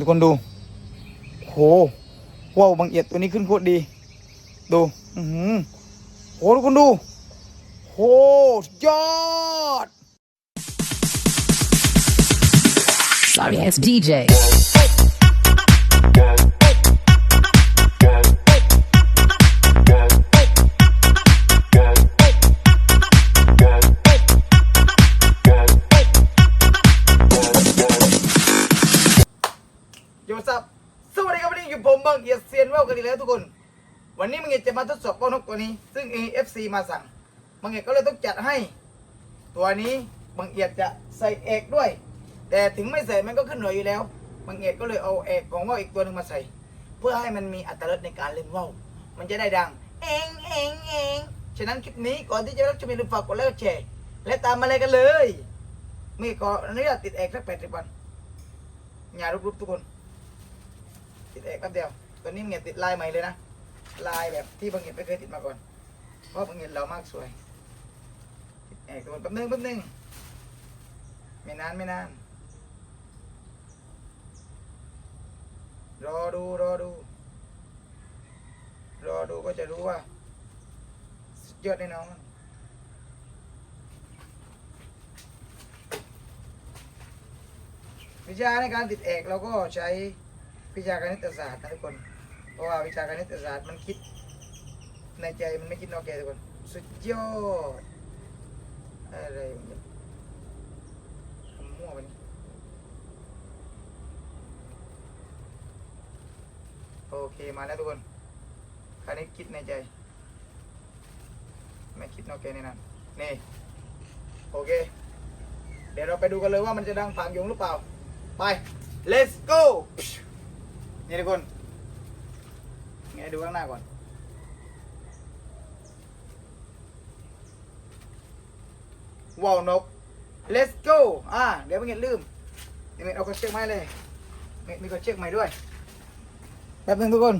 ทุกคนดูโหว้าวบางเอียดตัวนี้ขึ้นโคตรดี ดูอือหือโหทุกคนดูโหยอด Sorry ass DJ. เอียดเซียนว่าวกันอีแล้วทุกคน วันนี้บางเอียดจะมาทดสอบว่าวนกตัวนี้ ซึ่ง AFC มาสั่งบางเอียดก็เลยต้องจัดให้ ตัวนี้บางเอียดจะใส่เอกด้วย แต่ถึงไม่ใส่มันก็ขึ้นหน่วยอยู่แล้วบางเอียดก็เลยเอาเอกของว่าวอีกตัวหนึ่งมาใส่ เพื่อให้มันมีอัตลักษณ์ในการเล่นว่าวมันจะได้ดัง เองเองเองฉะนั้นคลิปนี้ก่อนที่จะรับชมอย่าลืมฝากกดไลค์กดแชร์และตามมาเลยกันเลยมีก่อนนุญาตติดเอกสักแปดสิบวันอย่ารุบๆทุกคนติดเอกแป๊บเดียว ตัวนี้มึงเห็นติดลายใหม่เลยนะ ลายแบบที่บางเห็นไม่เคยติดมาก่อน เพราะบางเห็นเรามากสวยติดเอกตัวแป๊บนึงแป๊บนึงไม่นานไม่นาน รอดูรอดู รอดูก็จะรู้ว่าสุดยอดแน่นอนวิชาในการติดเอกเราก็ใช้ วิชาคณิตศาสตร์นะทุกคน เพราะว่าวิชาคณิตศาสตร์มันคิดในใจมันไม่คิดนอกใจทุกคน สุดยอดอะไรมันจะทำมั่วไปนี่โอเคมาแล้วทุกคนคณิตคิดในใจ ไม่คิดนอกใจในนั้นนี่โอเค เดี๋ยวเราไปดูกันเลยว่ามันจะดังผางยงหรือเปล่า ไป let's go นี่ทุกคนไงดูข้างหน้าก่อนว้าวนก let's go อ่าเดี๋ยวไม่เห็นลืมเดี๋ยวเอากระเชือกไม้เลยมีมีกระเชือกใหม่ด้วยแป๊บนึงทุกคน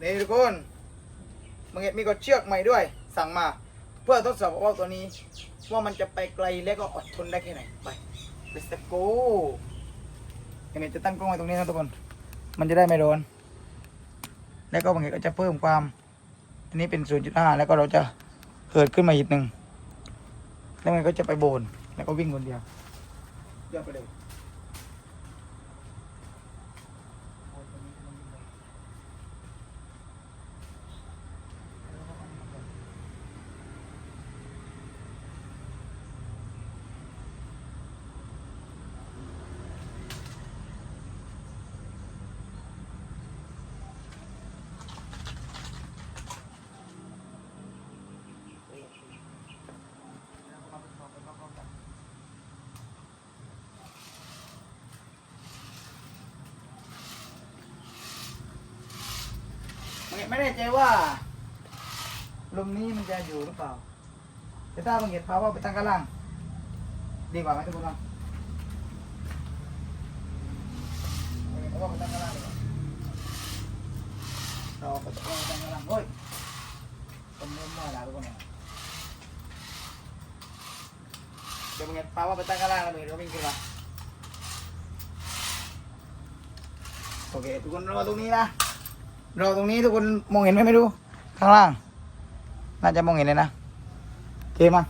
นี่ทุกคนมัง เห็ดมีกระเชือกใหม่ด้วย สั่งมา เพื่อทดสอบว่าตัวนี้ ว่ามันจะไปไกลและก็อดทนได้แค่ไหนไป let's go ยังไงจะตั้งกล้องไว้ตรงนี้นะทุกคน มันจะได้ไม่โดน แล้วก็บางทีก็จะเพิ่มความ อันนี้เป็น 0.5 แล้วก็เราจะเหิดขึ้นมาอีกหนึ่ง แล้วมันก็จะไปโบน แล้วก็วิ่งคนเดียว ยอดไปเลย ไม่แน่ใจว่า ลมนี้มันจะอยู่หรือเปล่า แต่ถ้าบางเหตุภาวะไปตั้งข้างล่างดีกว่าไหมทุกคนลองเพราะว่าไปตั้งข้างล่างดีกว่าเราไปตั้งข้างล่างเฮ้ยต้นเริ่มมาแล้วทุกคนเนี่ยเดี๋ยวบางเหตุภาวะไปตั้งข้างล่างแล้วมีรถวิ่งขึ้นมาโอเคทุกคนรอตรงนี้นะ เราตรงนี้ทุกคนมองเห็นไหมไม่รู้ ข้างล่าง น่าจะมองเห็นเลยนะโอเคมามา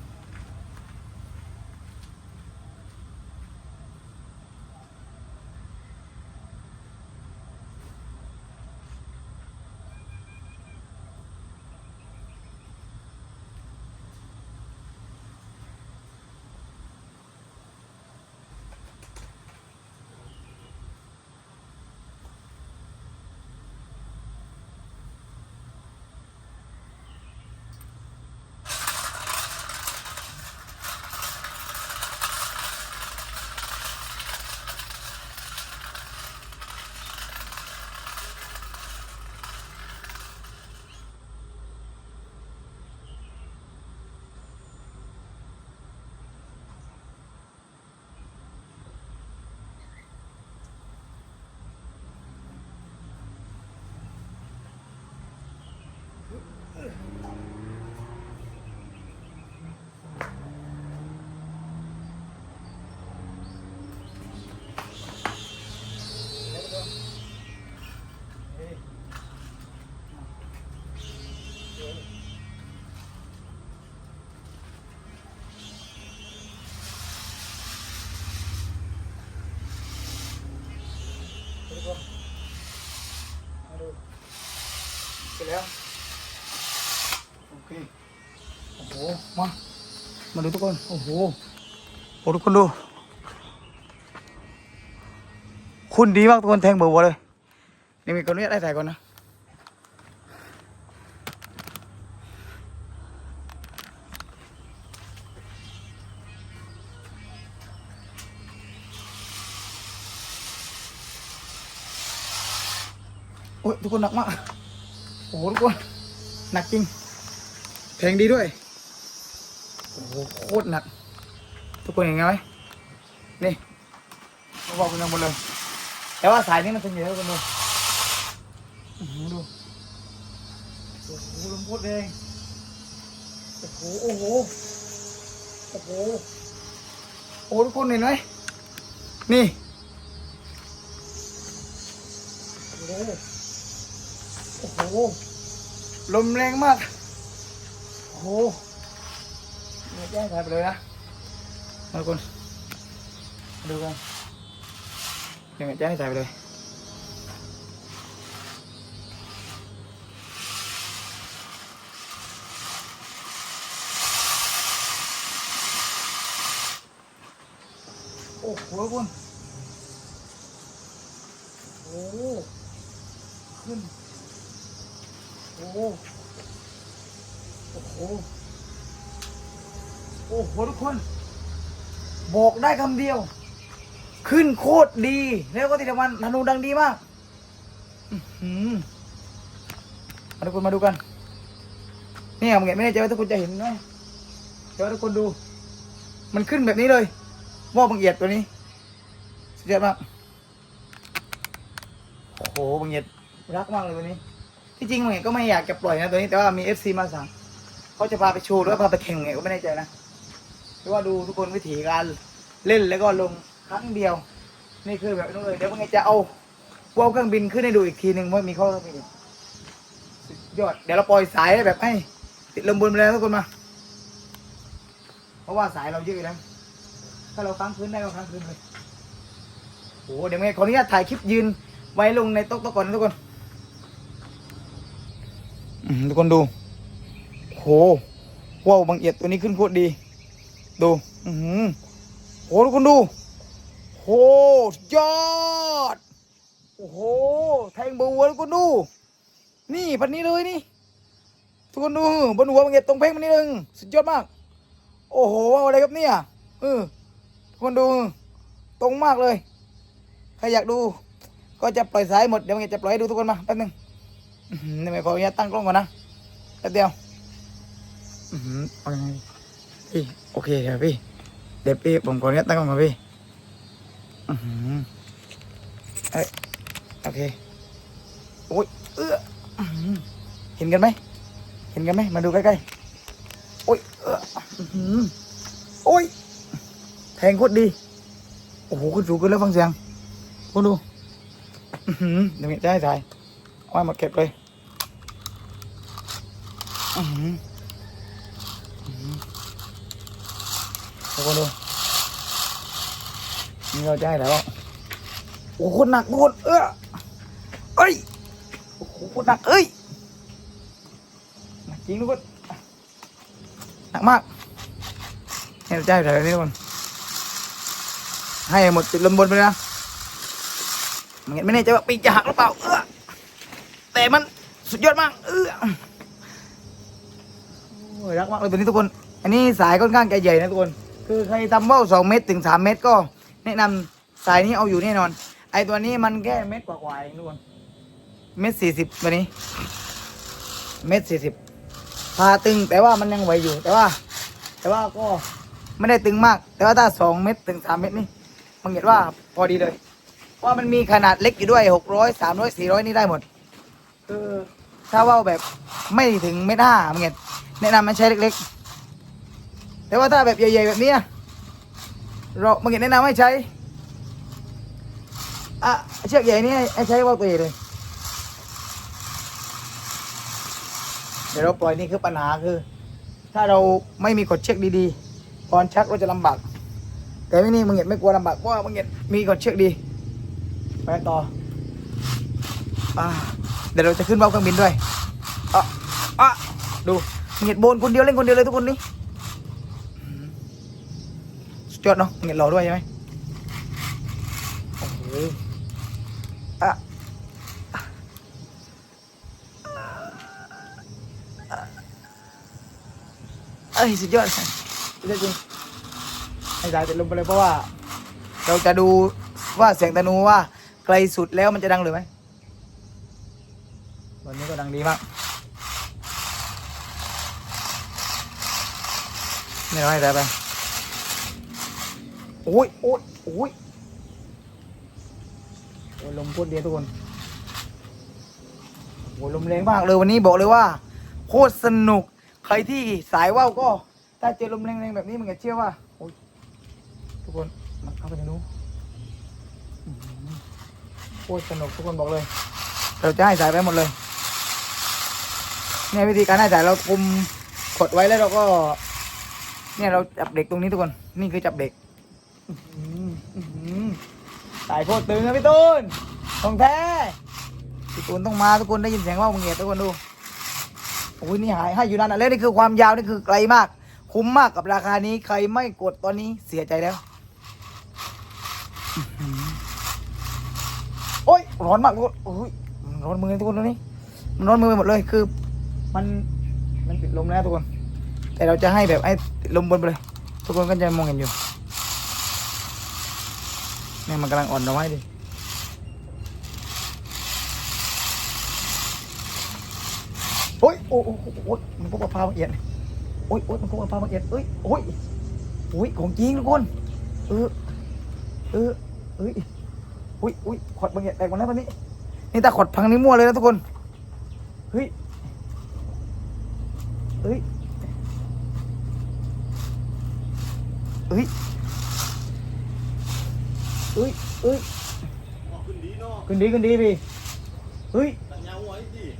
มาดูทุกคน โอ้โหโอ้ทุกคนดู คุณดีมากทุกคนแทงเบอร์วัวเลยนี่มีคนนี้ได้ถ่ายก่อนนะโอ้ยทุกคนหนักมาก โอ้โหทุกคน หนักจริง แทงดีด้วย โอ้โหโคตรหนัก ทุกคนเห็นไงไหมนี่เขาบอกกันยังหมดเลย แต่ว่าสายนี้มันเป็นอย่างไรกันดูดูโอ้โหลมพูดเองโอ้โหโอ้โหโอ้โหโอ้ทุกคนเห็นไหมนี่โอ้โหโอ้โหลมแรงมากโอ้โห เนี่ยแย่ถ่ายไปเลยนะมาทุกคนมาดูกัน ยังไงจะให้ใส่ไปเลย โอ้โหคุณโอ้โหขึ้น โอ้โหโอ้โห โอ้โหทุกคน บอกได้คำเดียว ขึ้นโคตรดี แล้วก็ที่สำคัญธนูดังดีมากอืมาทุกคนมาดูกันเนี่ยผมเห็นไม่แน่ใจว่าทุกคนจะเห็นไหมแต่ว่าทุกคนดู มันขึ้นแบบนี้เลยว่าบังเอียดตัวนี้สุดยอดมากโอ้โหบังเอียดรักมากเลยตัวนี้ ที่จริงบังเอียดก็ไม่อยากจะปล่อยนะตัวนี้แต่ว่ามีเอฟซีมาสั่งเขาจะพาไปโชว์หรือว่าพาไปแข่งไงก็ไม่แน่ใจนะ แต่ว่าดูทุกคนวิธีการเล่นแล้วก็ลงครั้งเดียว นี่คือแบบนู้นเลยเดี๋ยวมันจะเอาวอลเครื่องบินขึ้นให้ดูอีกทีหนึ่งว่ามีข้อเครื่องบินสุดยอดเดี๋ยวเราปล่อยสายแบบให้ติดลมบนไปเลยทุกคนมา เพราะว่าสายเราเยอะอยู่แล้วถ้าเราค้างคืนได้ก็ค้างคืนเลยโอ้โหเดี๋ยวไงขออนุญาตถ่ายคลิปยืนไว้ลงในโต๊ะก่อนนะทุกคนทุกคนดูโหว้าวบางเอียดตัวนี้ขึ้นโคตรดี ดูอือหือโอ้ทุกคนดูโหยอด โอ้โห แทงเบอร์วัวทุกคนดู นี่พันนี้เลยนี่ ทุกคนดูบนหัวมันเก็บตรงเพ่งมันนี่หนึ่งสุดยอดมาก โอ้โหอาอะไรครับเนี่ยเออทุกคนดู ตรงมากเลย ใครอยากดู ก็จะปล่อยสายหมด เดี๋ยวมันจะปล่อยให้ดูทุกคนมาแป๊บนึงนี่ไม่ขออนุญาตตั้งกล้องก่อนนะแป๊บเดียวอือหือเอาไง พี่โอเคเดี๋ยวพี่ เดี๋ยวพี่ผมขออนุญาตตั้งกล้องก่อนพี่อือหือเอ้ยโอเคโอ้ยเอื้ออื้อหือเห็นกันไหมเห็นกันไหมมาดูใกล้ๆโอ้ยเอื้ออื้อหือโอ้ยแทงโคตรดี โอ้โหคุณสูงขึ้นแล้วฟังเสียงคุณดูอื้อหือเดี๋ยวจะให้ถ่ายเอาให้หมดเก็บเลยอือหืออื้อหือ ทุกคนดูนี่เราจะให้แล้วโอ้โหหนักทุกคนเออเอ้ยโอ้โหหนักเอ้ยหนักจริงทุกคนหนักมากนี่เราจะให้แล้วนี่ทุกคนให้หมดติดลมบนไปนะมันไม่แน่ใจว่าปีจะหักหรือเปล่าเออแต่มันสุดยอดมากเอ้ยรักมากเลยตัวนี้ทุกคน อันนี้สายค่อนข้างใหญ่ๆนะทุกคน คือใครทำว่าวสองเมตรถึงสามเมตรก็แนะนำสายนี้เอาอยู่แน่นอน ไอตัวนี้มันแค่เม็ดกว่าๆเองทุกคนเม็ดสี่สิบตัวนี้ เม็ดสี่สิบพาตึงแต่ว่ามันยังไหวอยู่ แต่ว่า แต่ว่าก็ไม่ได้ตึงมาก แต่ว่าถ้าสองเม็ดถึงสามเม็ดนี่มันเห็นว่าพอดีเลยว่ามันมีขนาดเล็กอยู่ด้วยหกร้อยสามร้อยสี่ร้อยนี่ได้หมด คือถ้าว่าวแบบไม่ถึงเม็ดห้ามึงเห็นแนะนำมันใช้เล็กๆ แต่ว่าถ้าแบบใหญ่ๆแบบนี้เรามึงเห็นแนะนำให้ใช้อะเชือกใหญ่นี่ให้ให้ใช้ว่าวตัวใหญ่เลยเดี๋ยวเราปล่อยนี่คือปัญหาคือ ถ้าเราไม่มีกดเชือกดีๆตอนชักเราจะลำบากแต่ไม่นี่มึงเห็นไม่กลัวลำบากเพราะว่ามึงเห็นมีกดเชือกดีไปต่ออ่าเดี๋ยวเราจะขึ้นเบ้าเครื่องบินด้วยอะอะดูมึงเห็นโบนคนเดียวเล่นคนเดียวเลยทุกคนนี่ ยอดเนาะมึงเห็นเราด้วยใช่ไหมโอ้โหอะเอ้ยสุดยอดสุดยอดจริงให้สายติดลมไปเลยเพราะว่า เราจะดูว่าเสียงตะนูว่าไกลสุดแล้วมันจะดังหรือไม่วันนี้ก็ดังดีมากนี่เราให้สายไปโอ้ยโอ้ยโอ้ยโอ้ยลมโคตรดียวทุกคนโอ้ยลมแรงมากเลยวันนี้บอกเลยว่า โคตรสนุก ใครที่สายว่าวก็ ถ้าเจอลมแรงๆแบบนี้มันจะเชื่อว่าโอ้ยทุกคนมันเข้าไปในนู้นโคตรสนุกทุกคนบอกเลย เราจะให้สายไปหมดเลยเนี่ยวิธีการให้สายเราคุมกดไว้แล้วเราก็ เนี่ยเราจับเด็กตรงนี้ทุกคน นี่คือจับเด็ก สายโคตรตึงนะพี่ตูนของแท้ พี่ตูนต้องมาทุกคนได้ยินเสียงว่าวมึงเงียทุกคนดูโอ้ยนี่หายให้อยู่นานอะแล้วนี่คือความยาวนี่คือไกลมาก คุ้มมากกับราคานี้ใครไม่กดตอนนี้เสียใจแล้วอื้อหือโอ้ยร้อนมากทุกคนโอ้ยร้อนมือทุกคนตรงนี้ มันร้อนมือไปหมดเลยคือ มันมันติดลมแล้วทุกคน แต่เราจะให้แบบให้ลมบนไปเลย ทุกคนก็จะมองเห็นอยู่ นี่ยมันกำลังอ่อนดอกไม้ดิโอ้ยโอ้ยโอ้ยมันพวกมะพร้าวละเอียดโอ้ยโอ้ยมันพวกมะพร้าวละเอียดเอ้ยโอ้ยโอ้ยของจริงทุกคนเออเออเอ้ยอุ้ยอุ้ยขอดบางอย่างแตกหมดแล้วตอนนี้ นี่ตาขอดพังนี่มั่วเลยนะทุกคนเฮ้ยเฮ้ยเฮ้ย เฮ้ยเฮ้ยขึ้นดีเนาะขึ้นดีขึ้นดีพี่เฮ้ย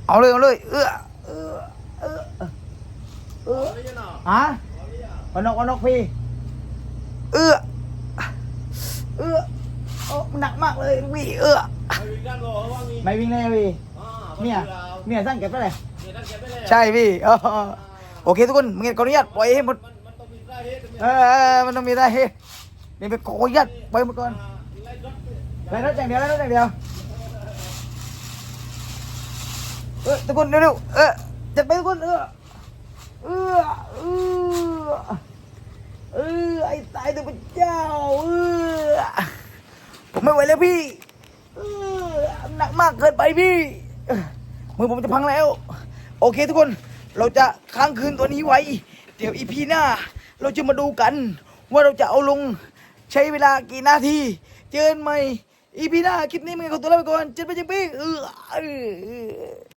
เอาเลยเอาเลยเออเออเออเออฮะวันนกวันนกพี่เออเออโอ้หนักมากเลยพี่เออไม่วิ่งได้พี่เนี่ยเนี่ยสร้างเก็บไปเลยใช่พี่โอเคทุกคนมึงขออนุญาตปล่อยให้หมดเออมันต้องมีได้เฮ้นี่ไปขออนุญาตปล่อยหมดก่อน ไล่รถอย่างเดียวไล่รถอย่างเดียว เออทุกคนเร็วๆเออจัดไปทุกคนเออเออเออเออไอ้ตายตัวเป็นเจ้าเออผมไม่ไหวแล้วพี่เออหนักมากเกินไปพี่เออมือผมจะพังแล้ว โอเคทุกคนเราจะค้างคืนตัวนี้ไว้ เดี๋ยวอีพีหน้า เราจะมาดูกัน ว่าเราจะเอาลงใช้เวลากี่นาที เจอกันใหม อีพีหน้าคลิปนี้มึงขอตัวลาไปก่อนเจ็ดไปจังปี้เออ